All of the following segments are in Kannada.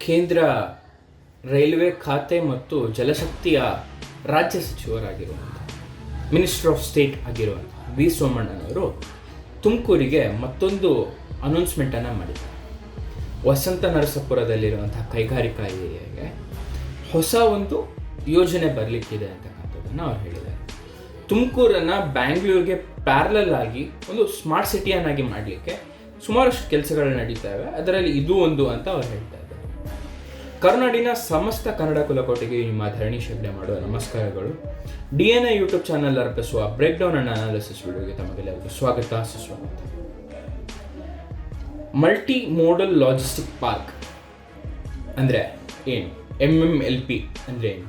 ಕೇಂದ್ರ ರೈಲ್ವೆ ಖಾತೆ ಮತ್ತು ಜಲಶಕ್ತಿಯ ರಾಜ್ಯ ಸಚಿವರಾಗಿರುವಂಥ ಮಿನಿಸ್ಟರ್ ಆಫ್ ಸ್ಟೇಟ್ ಆಗಿರುವಂಥ ವಿ ಸೋಮಣ್ಣನವರು ತುಮಕೂರಿಗೆ ಮತ್ತೊಂದು ಅನೌನ್ಸ್ಮೆಂಟನ್ನು ಮಾಡಿದ್ದಾರೆ. ವಸಂತ ನರಸಪುರದಲ್ಲಿರುವಂಥ ಕೈಗಾರಿಕಾ ಏರಿಯಾಗೆ ಹೊಸ ಒಂದು ಯೋಜನೆ ಬರಲಿಕ್ಕಿದೆ ಅಂತಕ್ಕಂಥದ್ದನ್ನು ಅವ್ರು ಹೇಳಿದ್ದಾರೆ. ತುಮಕೂರನ್ನು ಬ್ಯಾಂಗ್ಳೂರಿಗೆ ಪ್ಯಾರಲಲ್ ಆಗಿ ಒಂದು ಸ್ಮಾರ್ಟ್ ಸಿಟಿಯನ್ನಾಗಿ ಮಾಡಲಿಕ್ಕೆ ಸುಮಾರಷ್ಟು ಕೆಲಸಗಳು ನಡೀತವೆ ಅದರಲ್ಲಿ ಇದು ಒಂದು ಅಂತ ಅವ್ರು ಹೇಳ್ತಾ ಇದ್ದಾರೆ ಕರುನಾಡಿನ ಸಮಸ್ತ ಕನ್ನಡ ಕುಲಕೋಟಿಗೆ ನಿಮ್ಮ ಧರಣಿ ಶಬ್ದ ಮಾಡುವ ನಮಸ್ಕಾರಗಳು. D N A YouTube channel ಅರ್ಪಿಸುವ ಬ್ರೇಕ್ ಡೌನ್ ಅಂಡ್ ಅನಾಲಿಸಿಸ್ ವಿಡಿಯೋಗೆ ತಮಗೆಲ್ಲರಿಗೂ ಸ್ವಾಗತ, ಸುಸ್ವಾಗತ. ಮಲ್ಟಿ ಮೋಡಲ್ ಲಾಜಿಸ್ಟಿಕ್ ಪಾರ್ಕ್ ಅಂದರೆ ಏನು? ಎಂ ಎಂ ಎಲ್ ಪಿ ಅಂದರೆ ಏನು?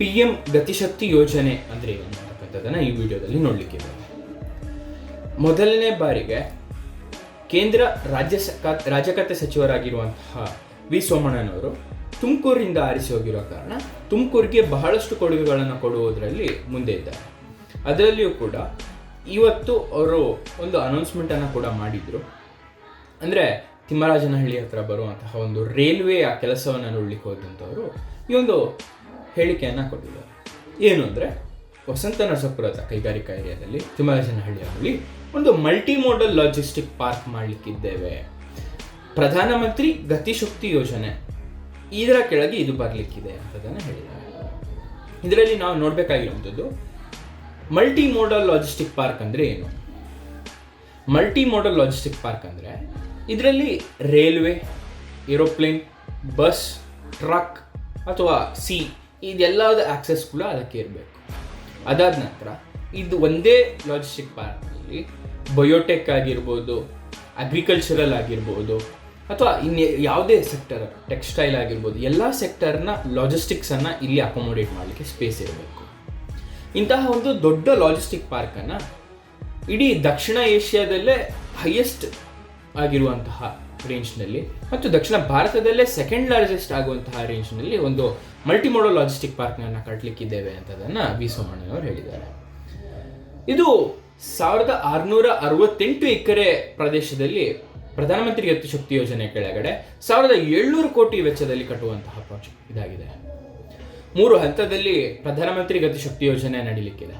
ಪಿ ಎಂ ಗತಿಶಕ್ತಿ ಯೋಜನೆ ಅಂದರೆ ಏನು ಅಂತಕ್ಕಂಥದ್ದನ್ನು ಈ ವಿಡಿಯೋದಲ್ಲಿ ನೋಡಲಿಕ್ಕೆ ಮೊದಲನೇ ಬಾರಿಗೆ ಕೇಂದ್ರ ರಾಜ್ಯ ಸಕ ರಾಜಕತೆ ಸಚಿವರಾಗಿರುವಂತಹ ವಿ ಸೋಮಣ್ಣನವರು ತುಮಕೂರಿನಿಂದ ಆರಿಸಿ ಹೋಗಿರೋ ಕಾರಣ ತುಮಕೂರಿಗೆ ಬಹಳಷ್ಟು ಕೊಡುಗೆಗಳನ್ನು ಕೊಡುವುದರಲ್ಲಿ ಮುಂದೆ ಇದ್ದಾರೆ. ಅದರಲ್ಲಿಯೂ ಕೂಡ ಇವತ್ತು ಅವರು ಒಂದು ಅನೌನ್ಸ್ಮೆಂಟನ್ನು ಕೂಡ ಮಾಡಿದರು. ಅಂದರೆ ತಿಮ್ಮರಾಜನಹಳ್ಳಿ ಹತ್ರ ಬರುವಂತಹ ಒಂದು ರೈಲ್ವೆಯ ಕೆಲಸವನ್ನು ನೋಡಲಿಕ್ಕೆ ಹೋದಂಥವರು ಈ ಒಂದು ಹೇಳಿಕೆಯನ್ನು ಕೊಟ್ಟಿದ್ದಾರೆ. ಏನು ಅಂದರೆ ವಸಂತ ನರಸಪುರದ ಕೈಗಾರಿಕಾ ಏರಿಯಾದಲ್ಲಿ ತಿಮ್ಮರಾಜನಹಳ್ಳಿಯಲ್ಲಿ ಒಂದು ಮಲ್ಟಿ ಮೋಡಲ್ ಲಾಜಿಸ್ಟಿಕ್ ಪಾರ್ಕ್ ಮಾಡಲಿಕ್ಕಿದ್ದೇವೆ. ಪ್ರಧಾನಮಂತ್ರಿ ಗತಿಶಕ್ತಿ ಯೋಜನೆ ಇದರ ಕೆಳಗೆ ಇದು ಬರಲಿಕ್ಕಿದೆ ಅಂತದನ್ನು ಹೇಳಿದ್ದಾರೆ. ಇದರಲ್ಲಿ ನಾವು ನೋಡಬೇಕಾಗಿರುವಂಥದ್ದು ಮಲ್ಟಿ ಮೋಡಲ್ ಲಾಜಿಸ್ಟಿಕ್ ಪಾರ್ಕ್ ಅಂದರೆ ಏನು? ಮಲ್ಟಿ ಮೋಡಲ್ ಲಾಜಿಸ್ಟಿಕ್ ಪಾರ್ಕ್ ಅಂದರೆ ಇದರಲ್ಲಿ ರೈಲ್ವೆ ಏರೋಪ್ಲೇನ್ ಬಸ್ ಟ್ರಕ್ ಅಥವಾ ಸಿ ಇದೆಲ್ಲದ ಆಕ್ಸೆಸ್ ಕೂಡ ಅದಕ್ಕೆ ಇರಬೇಕು. ಅದಾದ ನಂತರ ಇದು ಒಂದೇ ಲಾಜಿಸ್ಟಿಕ್ ಪಾರ್ಕ್ನಲ್ಲಿ ಬಯೋಟೆಕ್ ಆಗಿರ್ಬೋದು ಅಗ್ರಿಕಲ್ಚರಲ್ ಆಗಿರ್ಬೋದು ಅಥವಾ ಇನ್ನು ಯಾವುದೇ ಸೆಕ್ಟರ್ ಟೆಕ್ಸ್ಟೈಲ್ ಆಗಿರ್ಬೋದು, ಎಲ್ಲ ಸೆಕ್ಟರ್ನ ಲಾಜಿಸ್ಟಿಕ್ಸನ್ನು ಇಲ್ಲಿ ಅಕೊಮೊಡೇಟ್ ಮಾಡಲಿಕ್ಕೆ ಸ್ಪೇಸ್ ಇರಬೇಕು. ಇಂತಹ ಒಂದು ದೊಡ್ಡ ಲಾಜಿಸ್ಟಿಕ್ ಪಾರ್ಕನ್ನು ಇಡೀ ದಕ್ಷಿಣ ಏಷ್ಯಾದಲ್ಲೇ ಹೈಯೆಸ್ಟ್ ಆಗಿರುವಂತಹ ರೇಂಜ್ನಲ್ಲಿ ಮತ್ತು ದಕ್ಷಿಣ ಭಾರತದಲ್ಲೇ ಸೆಕೆಂಡ್ ಲಾರ್ಜೆಸ್ಟ್ ಆಗುವಂತಹ ರೇಂಜ್ನಲ್ಲಿ ಒಂದು ಮಲ್ಟಿಮೋಡಲ್ ಲಾಜಿಸ್ಟಿಕ್ ಪಾರ್ಕ್ನನ್ನು ಕಟ್ಟಲಿಕ್ಕಿದ್ದೇವೆ ಅಂತದನ್ನು ವಿ. ಸೋಮಣ್ಣನವರು ಹೇಳಿದ್ದಾರೆ. ಇದು ಸಾವಿರದ ಆರುನೂರ ಅರವತ್ತೆಂಟು ಎಕರೆ ಪ್ರದೇಶದಲ್ಲಿ ಪ್ರಧಾನಮಂತ್ರಿ ಗತಿಶಕ್ತಿ ಯೋಜನೆ ಕೆಳಗಡೆ ಸಾವಿರದ ಏಳ್ನೂರು ಕೋಟಿ ವೆಚ್ಚದಲ್ಲಿ ಕಟ್ಟುವಂತಹ ಪ್ರಾಜೆಕ್ಟ್ ಇದಾಗಿದೆ. ಮೂರು ಹಂತದಲ್ಲಿ ಪ್ರಧಾನಮಂತ್ರಿ ಗತಿಶಕ್ತಿ ಯೋಜನೆ ನಡೀಲಿಕ್ಕಿದೆ.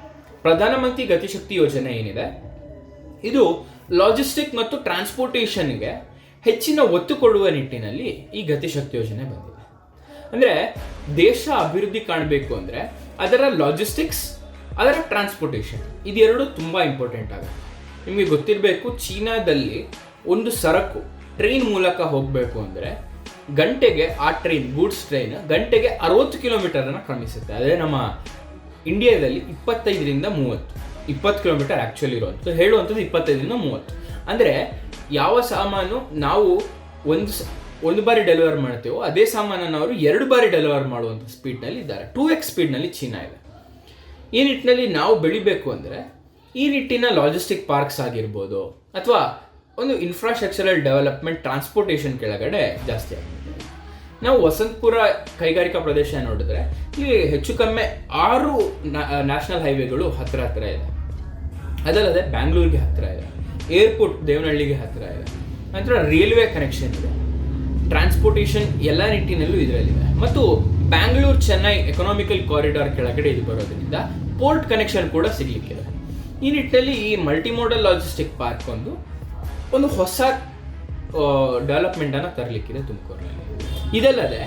ಪ್ರಧಾನಮಂತ್ರಿ ಗತಿಶಕ್ತಿ ಯೋಜನೆ ಏನಿದೆ? ಇದು ಲಾಜಿಸ್ಟಿಕ್ ಮತ್ತು ಟ್ರಾನ್ಸ್ಪೋರ್ಟೇಷನ್ಗೆ ಹೆಚ್ಚಿನ ಒತ್ತು ಕೊಡುವ ನಿಟ್ಟಿನಲ್ಲಿ ಈ ಗತಿಶಕ್ತಿ ಯೋಜನೆ ಬಂದಿದೆ. ಅಂದರೆ ದೇಶ ಅಭಿವೃದ್ಧಿ ಕಾಣಬೇಕು ಅಂದರೆ ಅದರ ಲಾಜಿಸ್ಟಿಕ್ಸ್ ಅದರ ಟ್ರಾನ್ಸ್ಪೋರ್ಟೇಷನ್ ಇದೆರಡು ತುಂಬ ಇಂಪಾರ್ಟೆಂಟ್ ಆಗುತ್ತೆ. ನಿಮಗೆ ಗೊತ್ತಿರಬೇಕು, ಚೀನಾದಲ್ಲಿ ಒಂದು ಸರಕು ಟ್ರೈನ್ ಮೂಲಕ ಹೋಗಬೇಕು ಅಂದರೆ ಗಂಟೆಗೆ ಆ ಟ್ರೈನ್ ಗೂಡ್ಸ್ ಟ್ರೈನ್ ಗಂಟೆಗೆ ಅರವತ್ತು ಕಿಲೋಮೀಟರನ್ನು ಕ್ರಮಿಸುತ್ತೆ ಅದೇ ನಮ್ಮ ಇಂಡಿಯಾದಲ್ಲಿ ಇಪ್ಪತ್ತೈದರಿಂದ ಮೂವತ್ತು. ಇಪ್ಪತ್ತು ಕಿಲೋಮೀಟರ್ ಆ್ಯಕ್ಚುಲಿ ಇರುವಂಥದ್ದು ಹೇಳುವಂಥದ್ದು ಇಪ್ಪತ್ತೈದರಿಂದ ಮೂವತ್ತು. ಅಂದರೆ ಯಾವ ಸಾಮಾನು ನಾವು ಒಂದು ಒಂದು ಬಾರಿ ಡೆಲಿವರ್ ಮಾಡ್ತೇವೋ, ಅದೇ ಸಾಮಾನನ್ನು ಅವರು ಎರಡು ಬಾರಿ ಡೆಲಿವರ್ ಮಾಡುವಂಥ ಸ್ಪೀಡ್ನಲ್ಲಿ ಇದ್ದಾರೆ. ಟೂ ಎಕ್ಸ್ ಸ್ಪೀಡ್ನಲ್ಲಿ ಚೀನಾ ಇದೆ. ಈ ನಿಟ್ಟಿನಲ್ಲಿ ನಾವು ಬೆಳಿಬೇಕು ಅಂದರೆ ಈ ನಿಟ್ಟಿನ ಲಾಜಿಸ್ಟಿಕ್ ಪಾರ್ಕ್ಸ್ ಆಗಿರ್ಬೋದು, ಅಥವಾ ಒಂದು ಇನ್ಫ್ರಾಸ್ಟ್ರಕ್ಚರಲ್ ಡೆವಲಪ್ಮೆಂಟ್ ಟ್ರಾನ್ಸ್ಪೋರ್ಟೇಷನ್ ಕೆಳಗಡೆ ಜಾಸ್ತಿ ಆಗಿದೆ ನಾವು ವಸಂತಪುರ ಕೈಗಾರಿಕಾ ಪ್ರದೇಶ ನೋಡಿದ್ರೆ, ಇಲ್ಲಿ ಹೆಚ್ಚು ಕಮ್ಮಿ ಆರು ನ್ಯಾಷನಲ್ ಹೈವೇಗಳು ಹತ್ತಿರ ಹತ್ತಿರ ಇದೆ. ಅದಲ್ಲದೆ ಬ್ಯಾಂಗ್ಳೂರಿಗೆ ಹತ್ತಿರ ಇದೆ. ಏರ್ಪೋರ್ಟ್ ದೇವನಹಳ್ಳಿಗೆ ಹತ್ತಿರ ಇದೆ. ನಂತರ ರೈಲ್ವೆ ಕನೆಕ್ಷನ್ ಇದೆ. ಟ್ರಾನ್ಸ್ಪೋರ್ಟೇಷನ್ ಎಲ್ಲ ನಿಟ್ಟಿನಲ್ಲೂ ಇದರಲ್ಲಿದೆ. ಮತ್ತು ಬ್ಯಾಂಗ್ಳೂರು ಚೆನ್ನೈ ಎಕನಾಮಿಕಲ್ ಕಾರಿಡಾರ್ ಕೆಳಗಡೆ ಇದು ಬರೋದ್ರಿಂದ ಪೋರ್ಟ್ ಕನೆಕ್ಷನ್ ಕೂಡ ಸಿಗಲಿಕ್ಕಿದೆ. ಈ ನಿಟ್ಟಿನಲ್ಲಿ ಈ ಮಲ್ಟಿಮೋಡಲ್ ಲಾಜಿಸ್ಟಿಕ್ ಪಾರ್ಕ್ ಒಂದು ಒಂದು ಹೊಸ ಡೆವಲಪ್ಮೆಂಟನ್ನು ತರಲಿಕ್ಕಿದೆ ತುಮಕೂರಿನಲ್ಲಿ. ಇದಲ್ಲದೆ,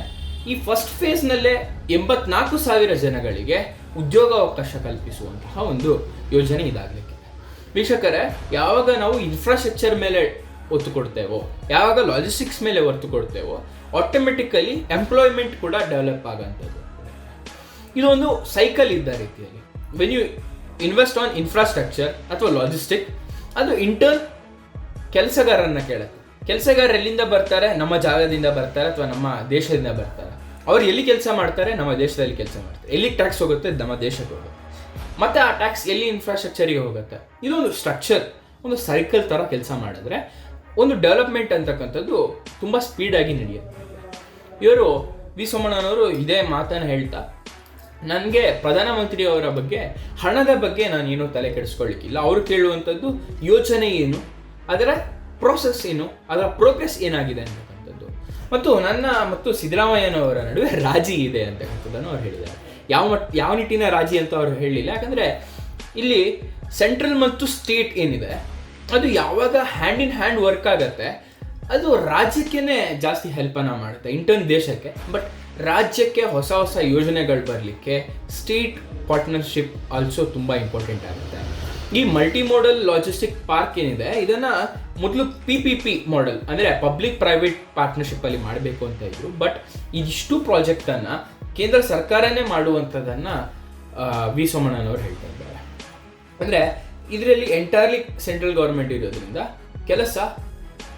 ಈ ಫಸ್ಟ್ ಫೇಸ್ನಲ್ಲೇ ಎಂಬತ್ನಾಲ್ಕು ಸಾವಿರ ಜನಗಳಿಗೆ ಉದ್ಯೋಗಾವಕಾಶ ಕಲ್ಪಿಸುವಂತಹ ಒಂದು ಯೋಜನೆ ಇದಾಗಲಿಕ್ಕೆ ವೀಕ್ಷಕರೇ, ಯಾವಾಗ ನಾವು ಇನ್ಫ್ರಾಸ್ಟ್ರಕ್ಚರ್ ಮೇಲೆ ಒತ್ತು ಕೊಡ್ತೇವೋ ಯಾವಾಗ ಲಾಜಿಸ್ಟಿಕ್ಸ್ ಮೇಲೆ ಒತ್ತು ಕೊಡ್ತೇವೋ ಆಟೋಮೆಟಿಕಲಿ ಎಂಪ್ಲಾಯ್ಮೆಂಟ್ ಕೂಡ ಡೆವಲಪ್ ಆಗೋಂಥದ್ದು. ಇದೊಂದು ಸೈಕಲ್ ಇದ್ದ ರೀತಿಯಲ್ಲಿ. When you invest on infrastructure ಅಥವಾ ಲಾಜಿಸ್ಟಿಕ್ ಅದು ಇಂಟರ್ನ್ ಕೆಲಸಗಾರರನ್ನ ಕೇಳುತ್ತೆ ಕೆಲಸಗಾರ ಎಲ್ಲಿಂದ ಬರ್ತಾರೆ? ನಮ್ಮ ಜಾಗದಿಂದ ಬರ್ತಾರೆ ಅಥವಾ ನಮ್ಮ ದೇಶದಿಂದ ಬರ್ತಾರೆ? ಅವ್ರು ಎಲ್ಲಿ ಕೆಲಸ ಮಾಡ್ತಾರೆ? ನಮ್ಮ ದೇಶದಲ್ಲಿ ಕೆಲಸ ಮಾಡ್ತಾರೆ. ಎಲ್ಲಿ ಟ್ಯಾಕ್ಸ್ ಹೋಗುತ್ತೆ? ನಮ್ಮ ದೇಶಕ್ಕೆ ಹೋಗುತ್ತೆ. ಮತ್ತೆ ಆ ಟ್ಯಾಕ್ಸ್ ಎಲ್ಲಿ ಇನ್ಫ್ರಾಸ್ಟ್ರಕ್ಚರಿಗೆ ಹೋಗುತ್ತೆ? ಇದೊಂದು ಸ್ಟ್ರಕ್ಚರ್ ಒಂದು ಸೈಕಲ್ ಥರ ಕೆಲಸ ಮಾಡಿದ್ರೆ ಒಂದು ಡೆವಲಪ್ಮೆಂಟ್ ಅಂತಕ್ಕಂಥದ್ದು ತುಂಬ ಸ್ಪೀಡಾಗಿ ನಡೆಯುತ್ತೆ. ಇವರು ವಿ ಸೋಮಣ್ಣನವರು ಇದೇ ಮಾತನ್ನು ಹೇಳ್ತಾ, ನನಗೆ ಪ್ರಧಾನಮಂತ್ರಿಯವರ ಬಗ್ಗೆ ಹಣದ ಬಗ್ಗೆ ನಾನು ಏನೂ ತಲೆ ಕೆಡಿಸ್ಕೊಳ್ಳಿಕ್ಕಿಲ್ಲ. ಅವರು ಕೇಳುವಂಥದ್ದು ಯೋಚನೆ ಏನು? ಅದರ ಪ್ರೋಸೆಸ್ ಏನು? ಅದರ ಪ್ರೋಗ್ರೆಸ್ ಏನಾಗಿದೆ ಅಂತಕ್ಕಂಥದ್ದು. ಮತ್ತು ನನ್ನ ಮತ್ತು ಸಿದ್ದರಾಮಯ್ಯನವರ ನಡುವೆ ರಾಜಿ ಇದೆ ಅಂತಕ್ಕಂಥದ್ದನ್ನು ಅವ್ರು ಹೇಳಿದ್ದಾರೆ. ಯಾವ ಮಟ್, ಯಾವ ನಿಟ್ಟಿನ ರಾಜಿ ಅಂತ ಅವರು ಹೇಳಿಲ್ಲ ಯಾಕಂದರೆ ಇಲ್ಲಿ ಸೆಂಟ್ರಲ್ ಮತ್ತು ಸ್ಟೇಟ್ ಏನಿದೆ, ಅದು ಯಾವಾಗ ಹ್ಯಾಂಡ್ ಇನ್ ಹ್ಯಾಂಡ್ ವರ್ಕ್ ಆಗುತ್ತೆ, ಅದು ರಾಜ್ಯಕ್ಕೇ ಜಾಸ್ತಿ ಹೆಲ್ಪನ್ನು ಮಾಡುತ್ತೆ ಇಂಟರ್ನ್ ದೇಶಕ್ಕೆ. ಬಟ್ ರಾಜ್ಯಕ್ಕೆ ಹೊಸ ಹೊಸ ಯೋಜನೆಗಳು ಬರಲಿಕ್ಕೆ ಸ್ಟೇಟ್ ಪಾರ್ಟ್ನರ್ಶಿಪ್ ಆಲ್ಸೋ ತುಂಬ ಇಂಪಾರ್ಟೆಂಟ್ ಆಗುತ್ತೆ. ಈ ಮಲ್ಟಿ ಮೋಡಲ್ ಲಾಜಿಸ್ಟಿಕ್ ಪಾರ್ಕ್ ಏನಿದೆ, ಇದನ್ನ ಮೊದಲು ಪಿ ಪಿ ಪಿ ಮಾಡೆಲ್ ಅಂದರೆ ಪಬ್ಲಿಕ್ ಪ್ರೈವೇಟ್ ಪಾರ್ಟ್ನರ್ಶಿಪ್ ಅಲ್ಲಿ ಮಾಡಬೇಕು ಅಂತ ಇದ್ರು. ಬಟ್ ಇದಿಷ್ಟು ಪ್ರಾಜೆಕ್ಟ್ ಅನ್ನ ಕೇಂದ್ರ ಸರ್ಕಾರನೇ ಮಾಡುವಂಥದ್ದನ್ನ ವಿ ಸೋಮಣ್ಣನವರು ಹೇಳ್ತಾ ಇದ್ದಾರೆ. ಅಂದರೆ ಇದರಲ್ಲಿ ಎಂಟೈರ್ಲಿ ಸೆಂಟ್ರಲ್ ಗೌರ್ಮೆಂಟ್ ಇರೋದ್ರಿಂದ ಕೆಲಸ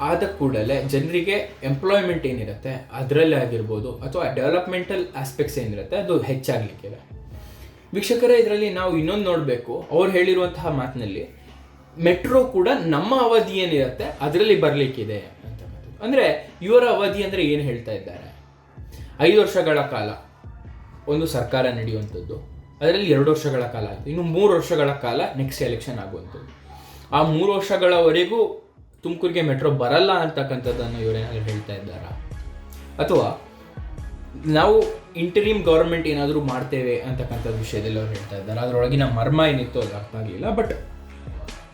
ಆದ ಕೂಡಲೇ ಜನರಿಗೆ ಎಂಪ್ಲಾಯ್ಮೆಂಟ್ ಏನಿರುತ್ತೆ, ಅದರಲ್ಲೇ ಆಗಿರ್ಬೋದು, ಅಥವಾ ಡೆವಲಪ್ಮೆಂಟಲ್ ಆಸ್ಪೆಕ್ಟ್ಸ್ ಏನಿರುತ್ತೆ, ಅದು ಹೆಚ್ಚಾಗಲಿಕ್ಕಿದೆ. ವೀಕ್ಷಕರೇ, ಇದರಲ್ಲಿ ನಾವು ಇನ್ನೊಂದು ನೋಡಬೇಕು. ಅವ್ರು ಹೇಳಿರುವಂತಹ ಮಾತಿನಲ್ಲಿ, ಮೆಟ್ರೋ ಕೂಡ ನಮ್ಮ ಅವಧಿ ಏನಿರುತ್ತೆ ಅದರಲ್ಲಿ ಬರಲಿಕ್ಕಿದೆ ಅಂತ ಅಂದರೆ, ಇವರ ಅವಧಿ ಅಂದರೆ ಏನು ಹೇಳ್ತಾ ಇದ್ದಾರೆ? ಐದು ವರ್ಷಗಳ ಕಾಲ, ಒಂದು ಸರ್ಕಾರ ನಡೆಯುವಂಥದ್ದು, ಅದರಲ್ಲಿ ಎರಡು ವರ್ಷಗಳ ಕಾಲ ಆಯಿತು. ಇನ್ನು ಮೂರು ವರ್ಷಗಳ ಕಾಲ ನೆಕ್ಸ್ಟ್ ಎಲೆಕ್ಷನ್ ಆಗುವಂಥದ್ದು. ಆ ಮೂರು ವರ್ಷಗಳವರೆಗೂ ತುಮಕೂರಿಗೆ ಮೆಟ್ರೋ ಬರಲ್ಲ ಅಂತಕ್ಕಂಥದ್ದನ್ನು ಇವರೇನಾದ್ರು ಹೇಳ್ತಾ ಇದ್ದಾರಾ? ಅಥವಾ ನಾವು ಇಂಟರಿಮ್ ಗೌರ್ಮೆಂಟ್ ಏನಾದರೂ ಮಾಡ್ತೇವೆ ಅಂತಕ್ಕಂಥ ವಿಷಯದಲ್ಲಿ ಅವ್ರು ಹೇಳ್ತಾ ಇದ್ದಾರೆ. ಅದರೊಳಗಿನ ಮರ್ಮ ಏನಿತ್ತು ಅದು ಅರ್ಥ ಆಗಲಿಲ್ಲ ಬಟ್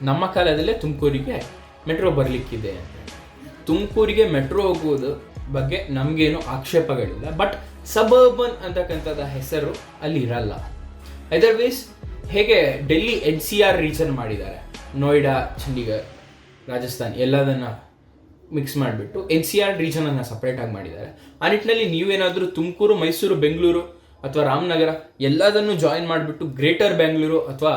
ನಮ್ಮ ಕಾಲದಲ್ಲೇ ತುಮಕೂರಿಗೆ ಮೆಟ್ರೋ ಬರಲಿಕ್ಕಿದೆ ಅಂತ ತುಮಕೂರಿಗೆ ಮೆಟ್ರೋ ಹೋಗುವುದು ಬಗ್ಗೆ ನಮಗೇನು ಆಕ್ಷೇಪಗಳಿಲ್ಲ ಬಟ್ ಸಬರ್ಬನ್ ಅಂತಕ್ಕಂಥದ್ದು ಹೆಸರು ಅಲ್ಲಿ ಇರಲ್ಲ. ಅದರ್ವೈಸ್ ಹೇಗೆ Delhi N C R region ಮಾಡಿದ್ದಾರೆ ನೋಯ್ಡಾ ಚಂಡೀಗಢ್ ರಾಜಸ್ಥಾನ್ ಎಲ್ಲದನ್ನ ಮಿಕ್ಸ್ ಮಾಡಿಬಿಟ್ಟು ಎನ್ ಸಿ ಆರ್ ರೀಜನನ್ನು ಸಪ್ರೇಟಾಗಿ ಮಾಡಿದ್ದಾರೆ. ಆ ನಿಟ್ಟಿನಲ್ಲಿ ನೀವೇನಾದರೂ ತುಮಕೂರು, ಮೈಸೂರು, ಬೆಂಗಳೂರು ಅಥವಾ ರಾಮನಗರ ಎಲ್ಲದನ್ನು ಜಾಯಿನ್ ಮಾಡಿಬಿಟ್ಟು ಗ್ರೇಟರ್ ಬೆಂಗಳೂರು ಅಥವಾ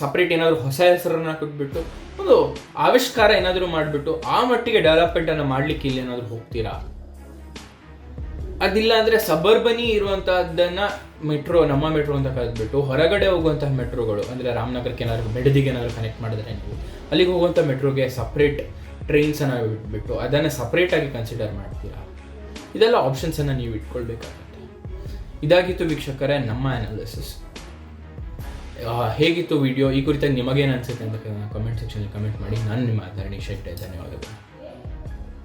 ಸಪ್ರೇಟ್ ಏನಾದರೂ ಹೊಸ ಹೆಸರನ್ನ ಕೊಟ್ಬಿಟ್ಟು ಒಂದು ಆವಿಷ್ಕಾರ ಏನಾದರೂ ಮಾಡಿಬಿಟ್ಟು ಆ ಮಟ್ಟಿಗೆ ಡೆವಲಪ್ಮೆಂಟನ್ನು ಮಾಡಲಿಕ್ಕೆ ಇಲ್ಲಿ ಏನಾದರೂ ಹೋಗ್ತೀರಾ? ಅದಿಲ್ಲ ಅಂದರೆ ಸಬರ್ಬನಿ ಇರುವಂತಹದ್ದನ್ನ ಮೆಟ್ರೋ ನಮ್ಮ ಮೆಟ್ರೋ ಅಂತ ಕರೆದ್ಬಿಟ್ಟು ಹೊರಗಡೆ ಹೋಗುವಂತಹ ಮೆಟ್ರೋಗಳು ಅಂದರೆ ರಾಮನಗರಕ್ಕೆ ಏನಾದರೂ ಬೆಡದಿಗೆ ಏನಾದರೂ ಕನೆಕ್ಟ್ ಮಾಡಿದ್ರೆ ನೀವು, ಅಲ್ಲಿಗೆ ಹೋಗುವಂಥ ಮೆಟ್ರೋಗೆ ಸಪ್ರೇಟ್ ಟ್ರೈನ್ಸನ್ನು ಬಿಟ್ಬಿಟ್ಟು ಅದನ್ನು ಸಪ್ರೇಟಾಗಿ ಕನ್ಸಿಡರ್ ಮಾಡ್ತೀರಾ? ಇದೆಲ್ಲ ಆಪ್ಷನ್ಸನ್ನು ನೀವು ಇಟ್ಕೊಳ್ಬೇಕಾಗತ್ತೆ. ಇದಾಗಿತ್ತು ವೀಕ್ಷಕರೇ, ನಮ್ಮ ಅನಾಲಿಸಿಸ್ ಹೇಗಿತ್ತು ವಿಡಿಯೋ ಈ ಕುರಿತಾಗಿ ನಿಮಗೇನು ಅನಿಸುತ್ತೆ ಅಂತ ಕಮೆಂಟ್ ಸೆಕ್ಷನಲ್ಲಿ ಕಮೆಂಟ್ ಮಾಡಿ. ನಾನು ನಿಮ್ಮ ಧರಣಿ ಶೆಟ್ಟೆ, ಧನ್ಯವಾದಗಳು.